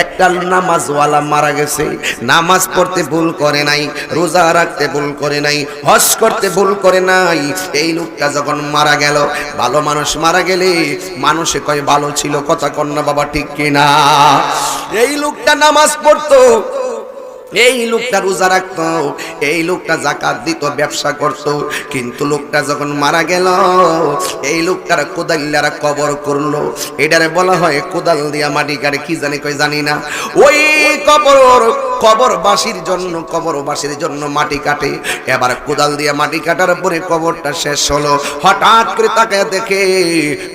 একটা নামাজওয়ালা মারা গেছে। নামাজ পড়তে ভুল করে নাই, রোজা রাখতে ভুল করে নাই, হজ করতে ভুল করে নাই। এই লোকটা যখন মারা গেল, ভালো মানুষ মারা গেলে মানুষে কয়, ভালো ছিল, কথা কন্যা বাবা, ঠিক কিনা? এই লোকটা নামাজ পড়তো। এই লোকটা রোজা রাখতো, এই লোকটা জাকাত দিত, ব্যবসা করত। কিন্তু লোকটা যখন মারা গেল, এই লোকটার কোদাল্লারা কবর করল। এটারে বলা হয় কোদাল দিয়া মাটি কাটে কি জানি কই জানি না। ওই কবর, কবরবাসীর জন্য কবরবাসীর জন্য মাটি কাটে। এবার কোদাল দিয়ে মাটি কাটার পরে কবরটা শেষ হলো। হঠাৎ করে তাকে দেখে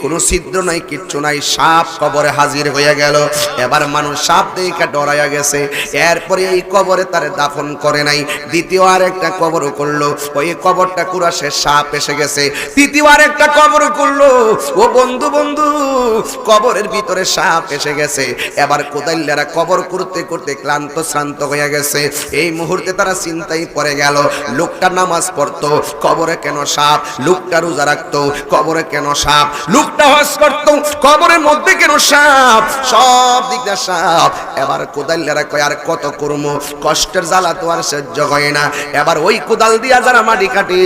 কোনো ছিদ্র নাই, কিচ্ছু নাই, সাপ কবরে হাজির হয়ে গেল। এবার মানুষ সাপ দেখে ডরাইয়া গেছে। এরপরে এই কবরে তারে দাফন করে নাই। দ্বিতীয় আর একটা কবর করল ওই কবরটা সে সাপ এসে গেছে। তৃতীয় আর একটা কবর করল ও বন্ধু বন্ধু, কবরের ভিতরে সাপ এসে গেছে। এবার কোদাইল্লারা কবর করতে করতে ক্লান্ত, শ্রান্ত হয়ে গেছে। এই মুহূর্তে তারা চিন্তাই পড়ে গেল, লোকটা নামাজ পড়তো, কবরে কেন সাপ? লোকটা রোজা রাখতো, কবরে কেন সাপ? লোকটা হজ করতো, কবরের মধ্যে কেন সাপ? সব দিকটা সাপ। এবার কোদাইল্লারা কয়, আর কত কর্ম? কষ্টের জ্বালা তো আর সহ্য হয় না। এবার ওই কোদাল দিয়া যারা মাটি কাটে,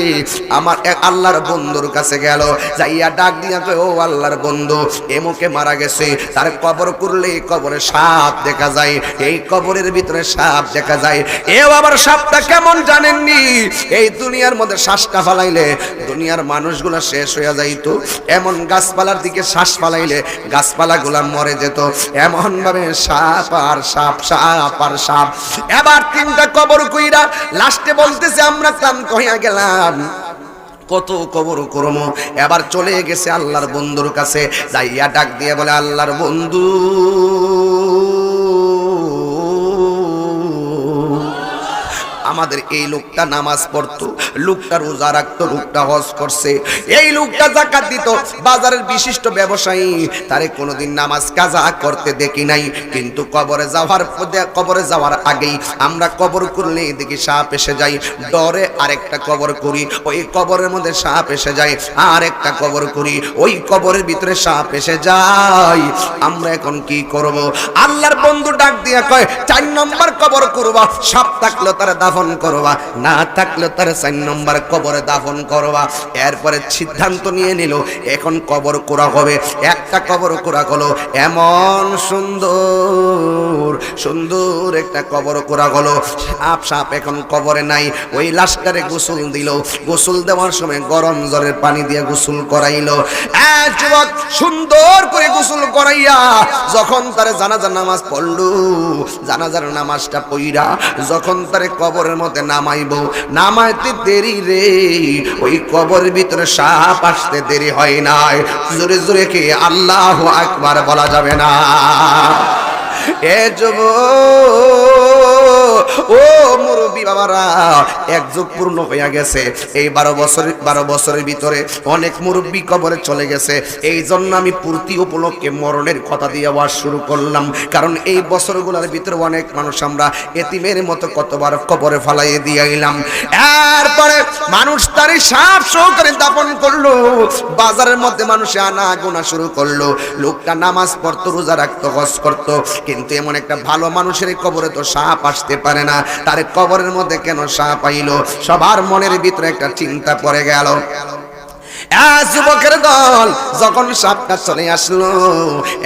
আমার এক আল্লাহর বন্ধুর কাছে গেল, যাইয়া ডাক দিয়া কয়, ও আল্লাহর বন্ধু এমুকে মারা গেছে। তার কবর করলে কবরে সাপ দেখা যায়, এই কবরের ভিতরে সাপ দেখা যায়। এও আবার সাপটা কেমন জানেননি? এই দুনিয়ার মধ্যে শ্বাসটা ফালাইলে, দুনিয়ার মানুষগুলো শেষ হয়ে যাইতো। এমন গাছপালার দিকে শ্বাস ফালাইলে গাছপালা গুলা মরে যেত। এমন ভাবে সাপ আর সাপ সাপ আর সাপ। এবার তিনটা কবর কইরা লাস্টে বলতেছে, আমরা ক্লান্ত হইয়া গেলাম। কত কবর করমো। এবার চলে গেছে আল্লাহর বন্ধুর কাছে, যাইয়া ডাক দিয়ে বলে, আল্লাহর বন্ধু। আমাদের এই লোকটা নামাজ পড়তো, লোকটা রোজা রাখতো, লোকটা হজ করছে। এই লোকটা জাকাত দিত, বাজারের বিশিষ্ট ব্যবসায়ী, তারে কোনোদিন নামাজ কাজা করতে দেখি নাই। কিন্তু কবরে যাওয়ার কবরে যাওয়ার আগেই আমরা কবর করলে দেখি সাপ এসে যাই ডরে আরেকটা কবর করি, ওই কবরের মধ্যে সাপ এসে যায়, আরেকটা কবর করি, ওই কবরের ভিতরে সাপ এসে যায়। আমরা এখন কি করব? আল্লাহর বন্ধু ডাক দিয়া কয়, চার নম্বর কবর করবা। সাপ থাকলে তারা দাফন করবা। না থাকলে তারা চার নম্বর কবরে দাফন করবা। এরপরে সিদ্ধান্ত নিয়ে নিল, এখন কবর করা হবে। একটা কবর করা হলো এমন সুন্দর সুন্দর একটা কবর করা হলো সাপ সাপ এখন কবরে নাই, ওই লাশটারে গোসল দিল। গোসল দেওয়ার সময় গরম জলের পানি দিয়ে গোসল করাইলো। যুবক সুন্দর করে গোসল করাইয়া যখন তারে জানাজার নামাজ পড়ল, জানাজার নামাজটা পইরা যখন তারে কবরের মধ্যে নামাইব। নামাইতে দেরি রে। ওই কবরের ভিতরে সাপ আসতে দেরি হয় নাই। জোরে জোরে কি আল্লাহ একবার বলা যাবে না? এ যুবক ও মুরব্বী বাবারা, এক যুগ পূর্ণ হইয়া গেছে। এই বারো বছর, বারো বছরের ভিতরে অনেক মুরব্বী কবরে চলে গেছে। এই জন্য আমি পূর্তি উপলক্ষে মরণের কথা দিয়ে আওয়াজ শুরু করলাম। কারণ এই বছরগুলোর ভিতরে অনেক মানুষ আমরা এতিমের মতো কতবার কবরে ফালাইয়ে দিয়ে এলাম এরপরে মানুষ তারই সাপ সহকারে দাপন করল। বাজারের মধ্যে মানুষে আনা গোনা শুরু করল। লোকটা নামাজ পড়তো, রোজা রাখতো, হজ করতো। কিন্তু এমন একটা ভালো মানুষের কবরে তো সাপ আসতে পারে না তার কবরের মধ্যে কেন সাপ আইলো? সবার মনের ভিতরে একটা চিন্তা পড়ে গেল। যুবকের দল যখন সাপটা চলে আসলো,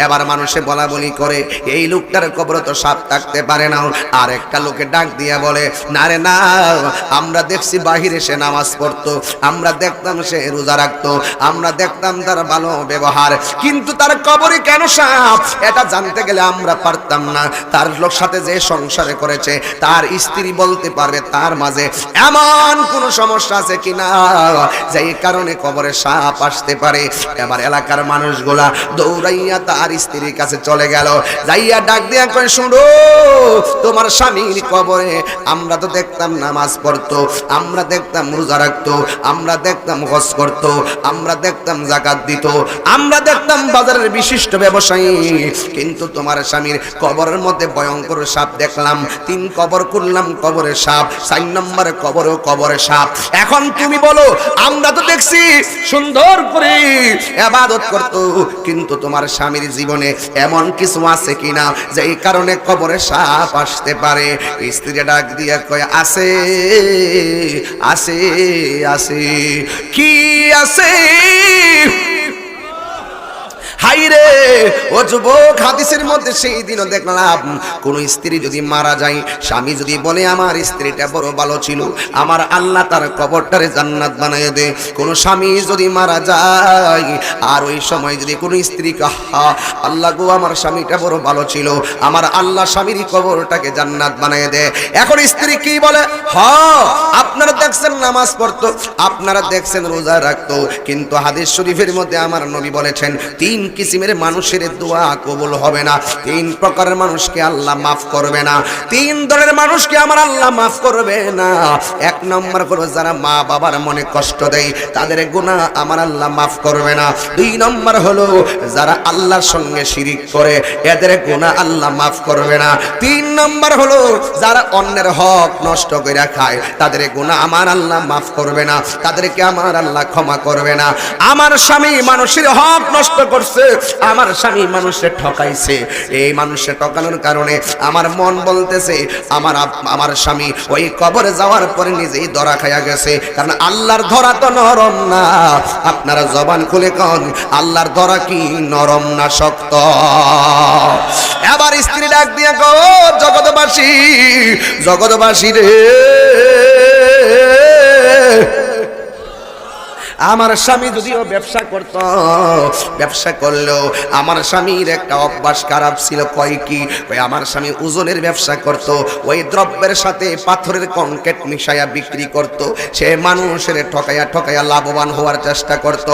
এবার মানুষে বলা বলি করে, এই লোকটার কবরে তো সাপ থাকতে পারে না। আর একটা লোকে ডাক দিয়া বলে, না রে, না, আমরা দেখছি বাহিরে সে নামাজ আমরা দেখতাম সে রোজা আমরা দেখতাম তার ভালো ব্যবহার, কিন্তু তার কবরে কেন সাপ? এটা জানতে গেলে আমরা পারতাম না। তার লোক সাথে যে সংসারে করেছে, তার স্ত্রী বলতে পারবে তার মাঝে, এমন কোন সমস্যা আছে কিনা? যেই কারণে কবরে সাপ আসতে পারে। আমার এলাকার মানুষগুলা দৌড়াইয়া তার স্ত্রীর কাছে চলে গেল। যাইয়া ডাক দিয়া কয়, শুনো, তোমার স্বামীর কবরে আমরা তো দেখতাম নামাজ পড়তো, আমরা দেখতাম রোজা রাখতো, আমরা দেখতাম হজ করতো, আমরা দেখতাম জাকাত দিত, আমরা দেখতাম বাজারের বিশিষ্ট ব্যবসায়ী। কিন্তু তোমার স্বামীর কবরের মধ্যে ভয়ঙ্কর সাপ দেখলাম। তিন কবর করলাম কবরে সাপ, চার নম্বরে কবরও কবরে সাপ। এখন তুমি বলো, আমরা তো দেখছি সুন্দর করে আবাদত করত। কিন্তু তোমার স্বামীর জীবনে এমন কিছু আছে কিনা যে এই কারণে কবরে সাপ আসতে পারে। স্ত্রী ডাক দিয়া কয় আছে আছে আছে কি আছে হাইরে, ও যুবক, হাদিসের মধ্যে সেই দিনও দেখলাম, কোন স্ত্রী যদি মারা যায়, স্বামী যদি বলে, আমার স্ত্রীটা বড় ভালো ছিল, আমার আল্লাহ তার কবরটারে জান্নাত বানিয়ে দে। কোন স্বামী যদি মারা যায়, আর ওই সময় যদি কোন স্ত্রী কাহা আল্লাহ গো, আমার স্বামীটা বড় ভালো ছিল, আমার আল্লাহ স্বামীর কবরটাকে জান্নাত বানিয়ে দে। এখন স্ত্রী কি বলে, হ, আপনারা দেখছেন নামাজ পড়তো, আপনারা দেখছেন রোজা রাখতো। কিন্তু হাদিস শরীফের মধ্যে আমার নবী বলেছেন, তিন কিসিমের মানুষের দোয়া কবুল হবে না। তিন প্রকারের মানুষকে আল্লাহ মাফ করবে না। তিন দলের মানুষকে আমার আল্লাহ মাফ করবে না। এক নম্বর হলো যারা মা বাবার মনে কষ্ট দেয়, তাদের গুনাহ আমার আল্লাহ মাফ করবে না। দুই নম্বর হলো যারা আল্লাহর সঙ্গে শিরিক করে, এদের গুণা আল্লাহ মাফ করবে না। তিন নম্বর হলো যারা অন্যের হক নষ্ট করে খায়, তাদের গুনাহ আমার আল্লাহ মাফ করবে না। তাদেরকে আমার আল্লাহ ক্ষমা করবে না। আমার স্বামী মানুষের হক নষ্ট করছে আমার স্বামী মানুষের ঠকাইছে। এই মানুষের ঠকানোর কারণে আমার মন বলতেছে, আমার আমার স্বামী ওই কবরে যাওয়ার পরে নিজেই ধরা খাইয়া গেছে। কারণ আল্লাহর ধরা তো নরম না। আপনারা জবান খুলে কন, আল্লাহর ধরা কি নরম না শক্ত? এবার স্ত্রী ডাক দিয়ে গো জগৎবাসী জগৎবাসী রে আমার স্বামী যদিও ব্যবসা করত, ব্যবসা করলেও আমার স্বামীর একটা অভ্যাস খারাপ ছিল, কয় কি? আমার স্বামী ওজনের ব্যবসা করত, ওই দ্রব্যের সাথে পাথরের কনকেট মিশাইয়া বিক্রি করত, সে মানুষের ঠকাইয়া ঠকাইয়া লাভবান হওয়ার চেষ্টা করত।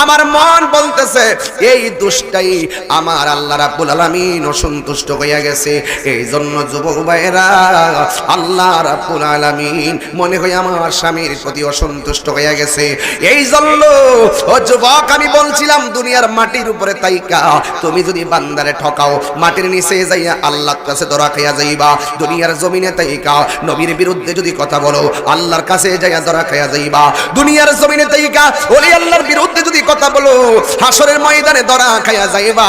আমার মন বলতেছে, এই দুষ্টাই আমার আল্লাহ রাব্বুল আলামিন অসন্তুষ্ট হইয়া গেছে। এই জন্য যুবক ভাইয়েরা, আল্লাহ রাব্বুল আলামিন মনে হয় আমার স্বামীর প্রতি অসন্তুষ্ট হইয়া গেছে। এই জন্য। ও যুবক, আমি বলছিলাম, দুনিয়ার মাটির উপরে তাইকা। তুমি যদি বান্দারে ঠকাও, মাটির নিচে যাইয়া আল্লাহর কাছে ধরা খাইয়া যাইবা। দুনিয়ার জমিনে তাইকা। নবীর বিরুদ্ধে যদি কথা বলো, আল্লাহর কাছে যাইয়া ধরা খাইয়া যাইবা। দুনিয়ার জমিনে তাইকা। ওলি আল্লাহর বিরুদ্ধে যদি কথা বলো হাসরের ময়দানে ধরা খাইয়া যাইবা।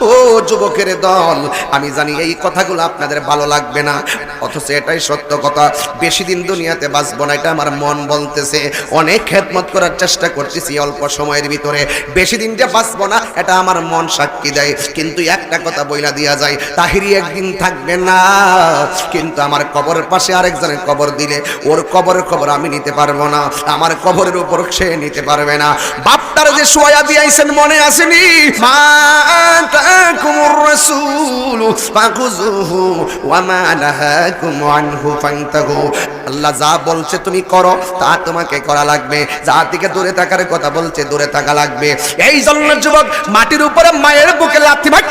ও যুবকের দল, আমি জানি এই কথাগুলো আপনাদের ভালো লাগবে না। অথচ এটাই সত্য কথা। বেশি দিন দুনিয়াতে বাঁচবো না, এটা আমার মন বলতেছে। অনেক খেদমত করার চেষ্টা করতেছি অল্প সময়ের ভিতরে। বেশি দিন যে বাঁচবো না, এটা আমার মন সাক্ষী দেয়। কিন্তু একটা কথা বইলা দিয়া যায়, তাহিরি একদিন থাকবে না। কিন্তু আমার কবরের পাশে আরেকজনের কবর দিলে, ওর কবরের খবর আমি নিতে পারব না। আমার কবরের উপর সে নিতে পারবে না। বাপটার যে সোয়া দিয়াইছেন মনে আসেনি? মা আতাকুমুর রাসূল ফাখুযুহু ওয়া মা নাহাকুম আনহু ফান্তাহু আল্লাহ যা বলছে তুমি করো, তা তোমাকে করা লাগবে। যা থেকে দূরে থাকার কথা বলছে, দূরে থাকা লাগবে। এই জন্য যুবক, মাটির উপরে মায়ের বুকে লাথি মার।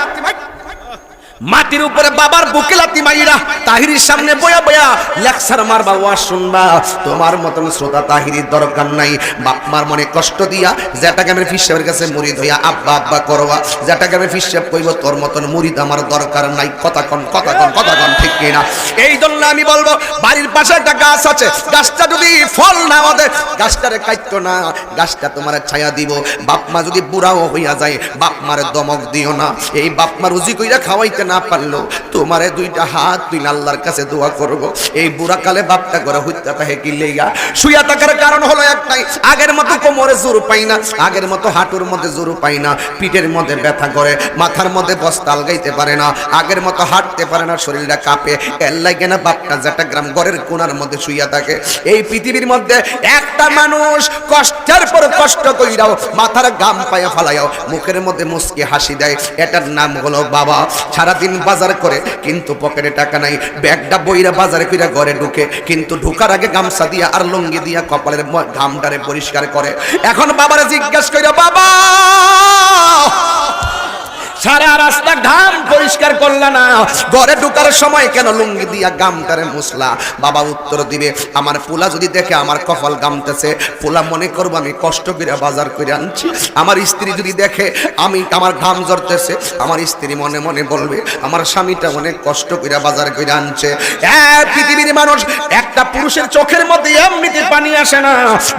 মাটির উপরে বাবার বুকে লাতি মাইরা তাহিরির সামনে বয়া বয়া লেকচার মারবা, ওয়াজ শুনবা। তোমার মতন শ্রোতা তাহিরির দরকার নাই। বাপ মার মনে কষ্ট দিয়া যেটাকে আমি ফিসাবের কাছে মুরিদ হইয়া, আব্বা আব্বা, করবা। যেটাকে আমি ফিসাব কইব, তোর মতন মুরিদ আমার দরকার নাই। কথা কন কথা কন কথা কন, ঠিক কিনা? এই জন্য আমি বলব, বাড়ির পাশে একটা গাছ আছে। গাছটা যদি ফল না ওদের গাছটারে কাটতো না। গাছটা তোমার ছায়া দিব। বাপ মা যদি বুড়াও হইয়া যায়, বাপ মারে দমক দিও না। এই বাপ মা রুজি কইরা খাওয়াইতে না পারল, তোমারে দুইটা হাত তুই আল্লাহর কাছে দোয়া করব। এই বুড়া কালে বাপটা করে হইতা তাহে কি লেগা শুয়া থাকার কারণ হলো একটাই, আগের মতো কোমরে জোর পাই না, আগের মতো হাঁটুর মধ্যে জোর পাই না, পিঠের মধ্যে ব্যথা করে, মাথার মধ্যে বস্তা আলগাইতে পারে না, আগের মতো হাঁটতে পারে না, শরীরটা কাঁপে, এর লাগে না বাপটা যেটা গ্রাম ঘরের কোনার মধ্যে শুইয়া থাকে। এই পৃথিবীর মধ্যে একটা মানুষ কষ্টের পর কষ্ট কইরাও মাথার গাম পায়ে ফালাইও মুখের মধ্যে মুসকি হাসি দেয়, এটার নাম হলো বাবা। সারাদিন বাজার করে, কিন্তু পকেটে টাকা নাই। ব্যাগটা বইরা বাজারে কইরা ঘরে ঢুকে, কিন্তু ঢুকার আগে গামছা দিয়া আর লুঙ্গি দিয়া কপালের ঘামটারে পরিষ্কার করে। এখন বাবারে জিজ্ঞাসা কইরা, বাবা! সারা রাস্তা ঘাম পরিষ্কার করলা না। ঘরে ঢুকার সময় কেন লুঙ্গি দিয়া গামটারে মুসলা বাবা উত্তর দিবে, আমার পোলা যদি দেখে আমার কপাল গামতেছে, পোলা মনে করব আমি কষ্ট করে বাজার করে আনছি। আমার স্ত্রী যদি দেখে আমি আমার ঘাম জড়তেছে আমার স্ত্রী মনে মনে বলবে, আমার স্বামীটা অনেক কষ্ট করে বাজার করে আনছে। পৃথিবীর মানুষ, একটা পুরুষের চোখের মধ্যে এমনিতে পানি আসে না।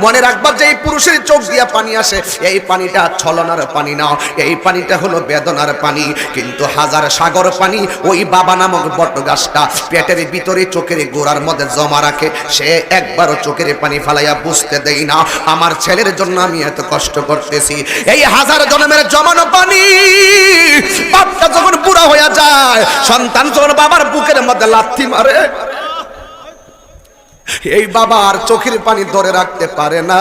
মনে রাখবার যে এই পুরুষের চোখ দিয়া পানি আসে, এই পানিটা ছলনার পানি না। এই পানিটা হলো বেদনার পানি, কিন্তু হাজার সাগর পানি ওই বাবা নামক বট গাছটা পেটের ভিতরে চোখের গোড়ার মধ্যে জমা রাখে। সে একবারও চোখের পানি ফালাইয়া বুঝতে দেই না, আমার ছেলের জন্য আমি এত কষ্ট করতেছি। এই হাজার জন্মের জমানো পানি, বাপটা যখন বুড়া হয়ে যায়, সন্তান যখন বাবার বুকের মধ্যে লাথি মারে এই বাবা আর চোখের পানি ধরে রাখতে পারে না।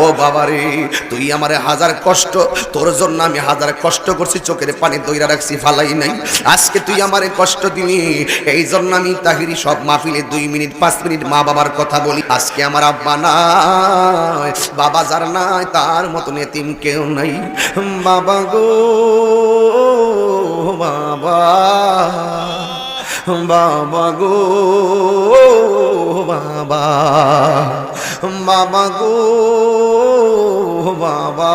ও বাবা রে তুই আমারে হাজার কষ্ট, তোর জন্য আমি হাজার কষ্ট করছি, চোখের পানি দইরা রাখছি, ফালাই নাই। আজকে তুই আমারে কষ্ট দিলি, এই জন্য আমি তাহিরি সব মাহফিলে দুই মিনিট, পাঁচ মিনিট মা বাবার কথা বলি। আজকে আমার আব্বা নাই, বাবা যার নাই, তার মতন এতিম কেউ নাই। বাবা গো, বাবা। বাবা গো বাবা। বাবা গো বাবা।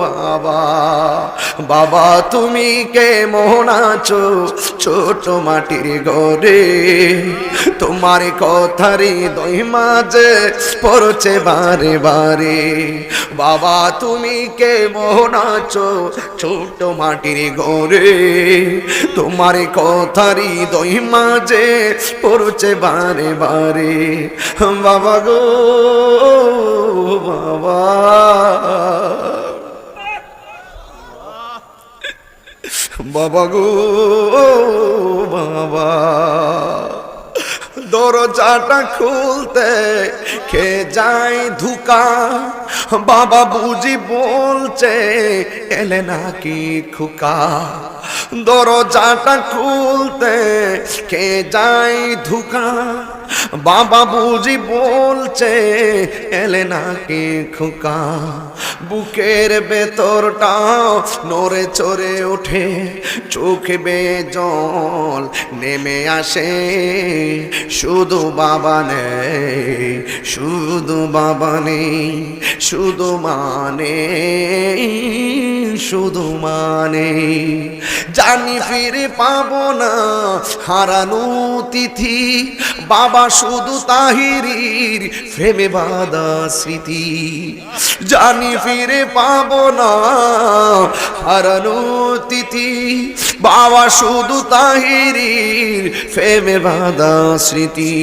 বাবা। বাবা, তুমি কে আছো? ছোট মাটির ঘরে তোমার কথারি দই মাঝে পড়ছে বারে বারে। বাবা, তুমি কে আছো? ছোট মাটির ঘরে তোমার কথারি দই মাঝে পড়ছে বারে বারে। বাবা গো, বাবা। বাবা গো বাবা। দরজাটা খুলতে খে যায় ধুকা? বাবা বুঝি বলছে, এলে নাকি খুকা? দরজাটা খুলতে খে যায় ধুকা? বাবা বুঝি বলছে, এলে নাকি খোকা। বুকের ভেতরটা নড়ে চড়ে ওঠে, চোখে বে জল নেমে আসে। শুধু বাবা নেই, শুধু বাবা নেই, শুধু মানে শুধু মানে জানি ফিরে পাবো না হারানো তিথি, বাবা শুধু তাহিরির প্রেমে বাদা স্মৃতি। জানি ফিরে পাবো না হারানো তিথি, বাবা শুধু তাহিরির ফেমে বাঁধা স্মৃতি।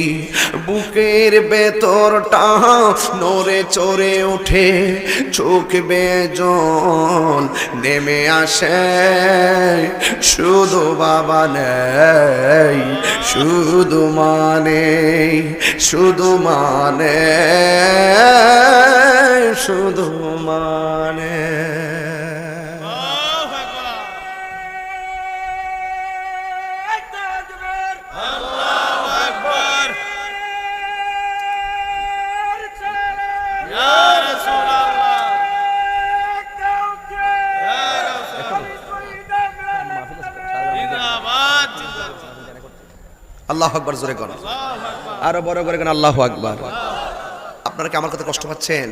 বুকের ভেতরটা নড়ে চড়ে ওঠে চোখ বেজন নেমে আসে শুধু বাবা নেই শুধু মানে শুধু মানে শুধু মানে আল্লাহ আকবার জোরে কর আরও বড় করে কেন, আল্লাহ আকবার। আপনারা কি আমার কথা কষ্ট পাচ্ছেন?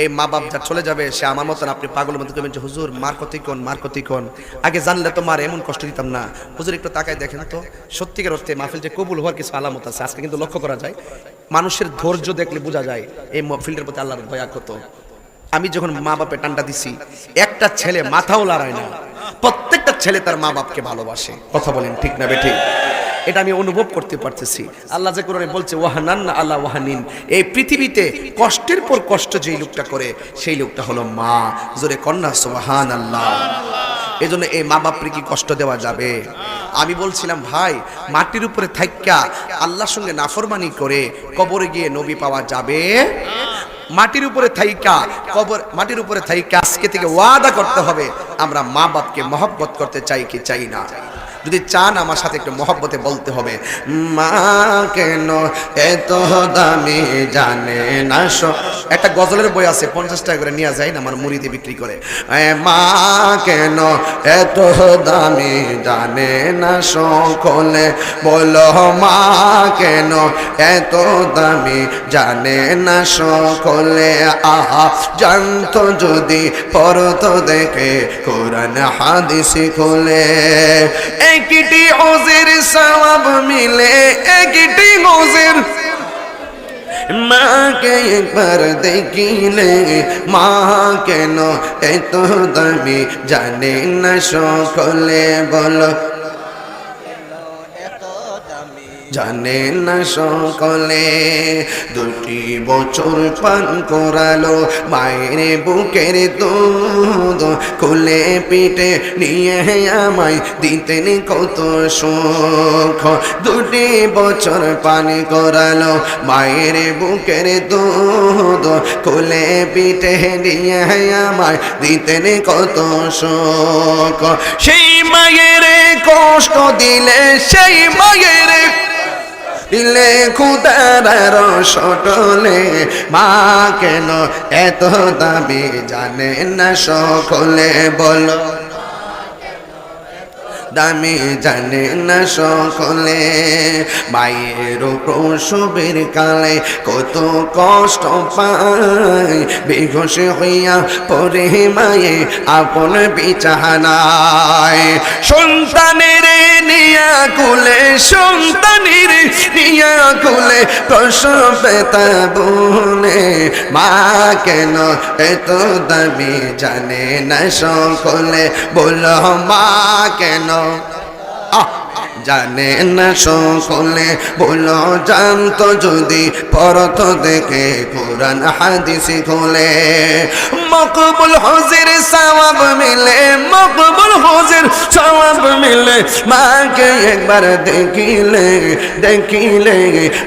এই মা বাপ যা চলে যাবে, সে আমার মতন আপনি পাগলের মতো যে, হুজুর, মার কতি কোন, মার কতি কোন? আগে জানলে তো মার এমন কষ্ট দিতাম না। হুজুর, একটু তাকায় দেখেন তো। সত্যিকার অর্থে মাহফিল যে কবুল হওয়ার কিছু আলামত আছে, আজকে কিন্তু লক্ষ্য করা যায়। মানুষের ধৈর্য দেখলে বোঝা যায়, এই ফিল্ডের প্রতি আল্লাহর দয়া কত। আমি যখন মা বাপে টান্ডা দিছি, একটা ছেলে মাথাও লড়ায় না। প্রত্যেকটা ছেলে তার মা বাপকে ভালোবাসে। কথা বলেন ঠিক না বেঠিক এটা আমি অনুভব করতে পারতেছি। আল্লাহ যে কোরআনে বলছে ওয়াহানান আল্লাহ ওয়াহানিন। এই পৃথিবীতে কষ্টের পর কষ্ট যেই লোকটা করে, সেই লোকটা হলো মা। জোরে কন্যা সুবহান আল্লাহ এই জন্য এই মা বাপরে কি কষ্ট দেওয়া যাবে? আমি বলছিলাম, ভাই, মাটির উপরে থাইক্কা আল্লাহর সঙ্গে নাফরমানি করে কবরে গিয়ে নবী পাওয়া যাবে? মাটির উপরে থাইকা কবর, মাটির উপরে থাইকা আজকে থেকে ওয়াদা করতে হবে, আমরা মা বাপকে মহব্বত করতে চাই কি চাই না? যদি চান আমার সাথে একটু মহব্বতে বলতে হবে, মা, কেন এত দামি জানে না একটা গজলের বই আছে, পঞ্চাশ টাকা করে নিয়ে যায় না, আমার মুড়িতে বিক্রি করে। মা, কেন এত দামি জানে না সকলে বলো, মা, কেন এত দামি জানে না সকলে আহা, জানতো যদি পরত দেখে, কোরআন হাদিসি খুলে। একটি ওজের সবাব মিলে, একটি ওজের। মাকে একবার দেখিলে, মা কেন এত দামি জানে না সকলে বলো। জানে না সকলে, দুটি বছর পান করালো, মায়ের বুকের দুধ খুলে পিঠে নিয়ে আমায় দিতেন কত সুখ। দুটি বছর পান করালো, মায়ের বুকের দুধ খুলে পিঠে নিয়ে আমায় দিতেন কত সুখ। সেই মায়ের কষ্ট দিলে, সেই মায়ের দিলে খুদার সটলে মা কেন এত দাবি জানে না সকলে বলো। দামি জানে না সকলে। মায়ের প্রসবের কালে কত কষ্ট পায়। বেঘোষ হইয়া পরে মায়ে আপন বিছানায়। সন্তানের নিয়া কুলে, সন্তানের নিয়া কুলে প্রসবে তা বলে। মা কেন এত দামি জানে না সকলে? বলো মা কেন আহ জানে না সকলে, বলো জানতো যদি, পরত দেখে কোরআন হাদিসি খোলে। মকবুল হজির সওয়াব মিলে, মকবুল হজির সওয়াব মিলে, মাকে একবার দেখিলে দেখিলে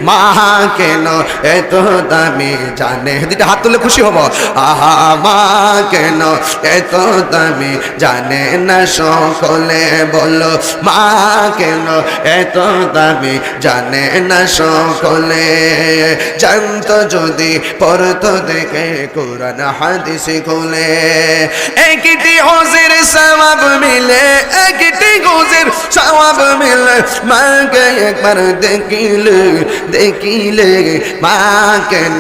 মা কেন এত দামি জানে? দুটা হাত তুলে খুশি হব। আহা, মা কেন এত দামি জানে না সকলে? বলো, মা কেন এত দামি, জানে না সকলে। জানতো যদি, পড়তো দেখে কোরআন, হাদিসে খুলে। একটি হজের সওয়াব মিলে, একটি হজের সওয়াব মিলে, মাকে একবার দেখিলে দেখিলে, মা কেন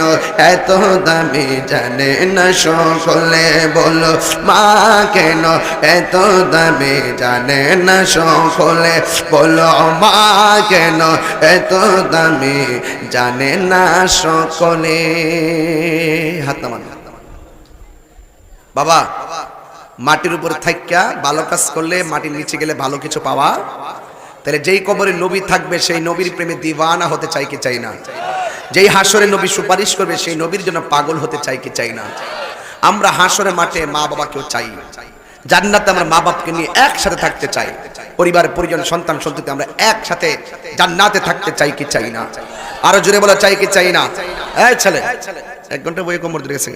এত দামি, জানে না সকলে। বলো, মা কেন এত দামি, জানে না সকলে। বলো মা কেন? এত দামি জানে না সকলে। হাত বাবা, মাটির উপরে থাইকা ভালো কাজ করলে মাটির নিচে গেলে ভালো কিছু পাওয়া। তাহলে যেই কবরে নবী থাকবে, সেই নবীর প্রেমে দিওয়ানা হতে চাই কি চাই না? যেই হাসরে নবী সুপারিশ করবে, সেই নবীর জন্য পাগল হতে চাই কি চাই না? আমরা হাসরে মাঠে মা বাবাকেও চাই। জান্নাতে আমরা মা বাপকে নিয়ে একসাথে থাকতে চাই। পরিবার, পরিজন, সন্তান, সন্ততি আমরা একসাথে জান্নাতে থাকতে চাই কি চাই না? আরও জোরে বলা, চাই কি চাই না? এই ছেলে, এক ঘণ্টা বই কোমর ধরে গেছে।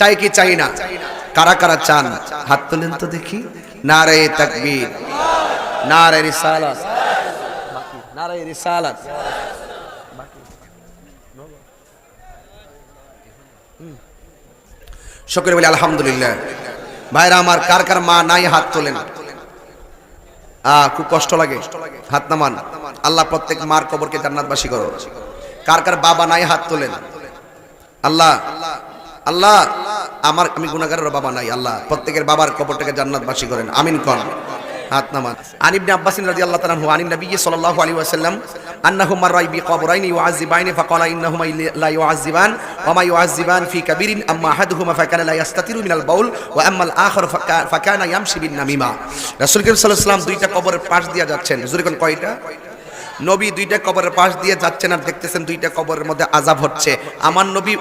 চাই কি চাই না? কারা কারা চান? হাত তোলেন তো দেখি। নারে তাকবীর। নারে রিসালাত। নারে রিসালাত। সকলে বলি, আলহামদুলিল্লাহ। ভাইরা আমার কার কার মা নাই হাত তোলেন? খুব কষ্ট লাগে। হাত নামান। আল্লাহ প্রত্যেক মার কবরকে জান্নাতবাসী করো। কার কার বাবা নাই হাত তোলেন। আল্লাহ আল্লাহ, আমার, আমি গুণাগারের বাবা নাই, আল্লাহ। প্রত্যেকের বাবার কবরটাকে জান্নাতবাসী করেন। আমিন কন। হাত নামান। আনিবনে আব্বাসিন রাজি আল্লাহ আনহু আনিব নবী সাল্লাল্লাহু আলাইহি ওয়াসাল্লাম আন্নাহু মাররা বিকবরাইন ইউআযিবাইন ফাকালা ইন্নাহুমা লা ইউআযিবান ওয়া মা ইউআযিবান ফি কাবীরিন আম্মা আহাদুহুমা ফাকানা লা ইয়াস্তাতিরু মিনাল বাউল ওয়া আম্মা আল আখার ফাকানা ইয়ামশি বিন নামিমা। রাসূল করিম সাল্লাল্লাহু আলাইহি ওয়াসাল্লাম দুইটা কবরের পাশ দিয়া যাচ্ছেন। হুজুর কয়টা? নবী দুইটা কবরের পাশ দিয়ে যাচ্ছেন আর দেখতেছেন দুইটা কবরের মধ্যে আজাব হচ্ছে। আমার নবী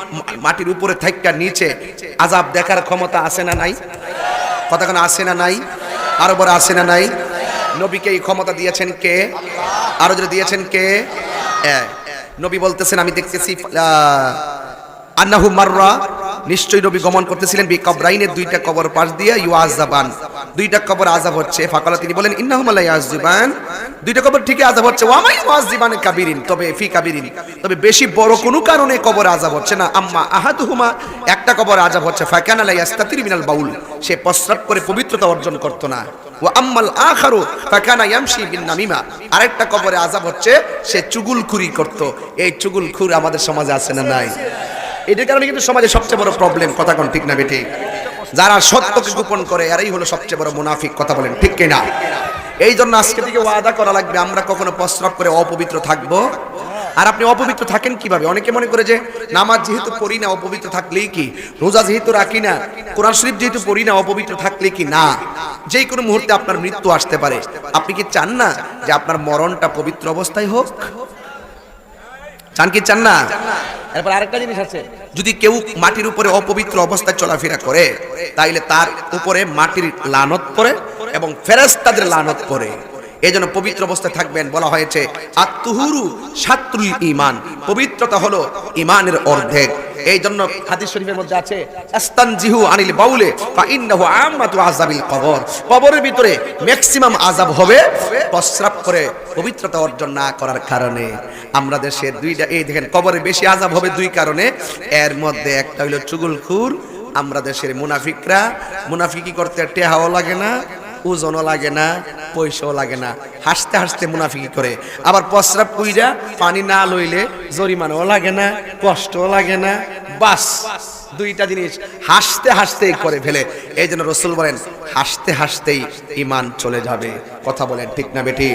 মাটির উপরে থাইকা নিচে আজাব দেখার ক্ষমতা আছে না নাই? কথা কোনো, আছে না নাই? আরও বড় আছে না নাই? নবীকে এই ক্ষমতা দিয়েছেন কে? আরও যদি দিয়েছেন কে? নবী বলতেছেন, আমি দেখতেছি আন্নাহু মাররা। নবী গমন করতেছিলেন, বি কবরাইনের দুইটা কবর পাশ দিয়ে ইউআজাবান দুইটা কবর আযাব হচ্ছে। ফাকালা তিনি বলেন, ইন্নাহুম লা দুইটা কবর ঠিকই আযাব হচ্ছে। ওয়া মা ইউআজিবান কাবিরিন? তবে ফি কাবিরিন। তবে বেশি বড় কোনো কারণে কবর আযাব হচ্ছে না। আম্মা আহাদুহুমা, একটা কবর আযাব হচ্ছে। ফাকানা লা ইয়াস্তাতির মিনাল বাউল। সে প্রস্রাব করে পবিত্রতা অর্জন করত না। ওয়া আম্মাল আখারু ফাকানা ইয়ামশি বিন নামিমা। আরেকটা কবরে আযাব হচ্ছে, সে চুগুলখুরি করত। এই চুগুলখুর আমাদের সমাজে আছে না নাই? এটার কারণে কিন্তু সমাজে সবচেয়ে বড় প্রবলেম কথা কোন ঠিক না বেঠিক যারা সত্যকে গোপন করে, এরাই হলো সবচেয়ে বড় মুনাফিক, কথা বলেন ঠিক কিনা? এই জন্য আজকে থেকে ওয়াদা করা লাগবে, আমরা কখনো প্রস্রাব করে অপবিত্র থাকব? আর আপনি অপবিত্র থাকেন কীভাবে? অনেকে মনে করে যে নামাজ যেহেতু পড়ি না, অপবিত্র থাকলেই কি? রোজা যেহেতু রাখি না, কোরআন শরীফ যেহেতু পড়ি না, অপবিত্র থাকলে কি? না। যেই কোনো মুহূর্তে আপনার মৃত্যু আসতে পারে। আপনি কি চান না যে আপনার মরণটা পবিত্র অবস্থায় হোক? চান কি, চান না? এরপর আরেকটা জিনিস আছে। যদি কেউ মাটির উপরে অপবিত্র অবস্থায় চলাফেরা করে, তাইলে তার উপরে মাটির লানত পড়ে এবং ফেরেশতাদের লানত পড়ে এই জন্য পবিত্র অবস্থায় থাকবেন বলা হয়েছে আত্মহুরু সাত্রুল ইমান পবিত্রতা হলো ইমানের অর্ধেক। এই জন্য হাদিস শরীফের মধ্যে আছে, আস্তানজিহু আনিল বাউলে ফা ইন্নাহু আম্মাতু আযাবিল কবর। কবরের ভিতরে ম্যাক্সিমাম আযাব হবে প্রস্রাব করে পবিত্রতা অর্জন না করার কারণে। আমরা দেশের দুইটা, এই দেখেন, কবরে বেশি আযাব হবে দুই কারণে। এর মধ্যে একটা হলো চুগুলখুর। আমরা দেশের মুনাফিকরা, মুনাফিকি করতে টেহাও লাগে না। ওজনও লাগে না, পয়সাও লাগে না। হাসতে হাসতে মুনাফিকি করে। আবার প্রস্রাব কুইরা পানি না লইলে জরিমানাও লাগে না, কষ্টও লাগে না। বাস, দুইটা জিনিস হাসতে হাসতেই করে ফেলে। এই জন্য রসুল বলেন, হাসতে হাসতেই ইমান চলে যাবে। কথা বলেন ঠিক না বেটি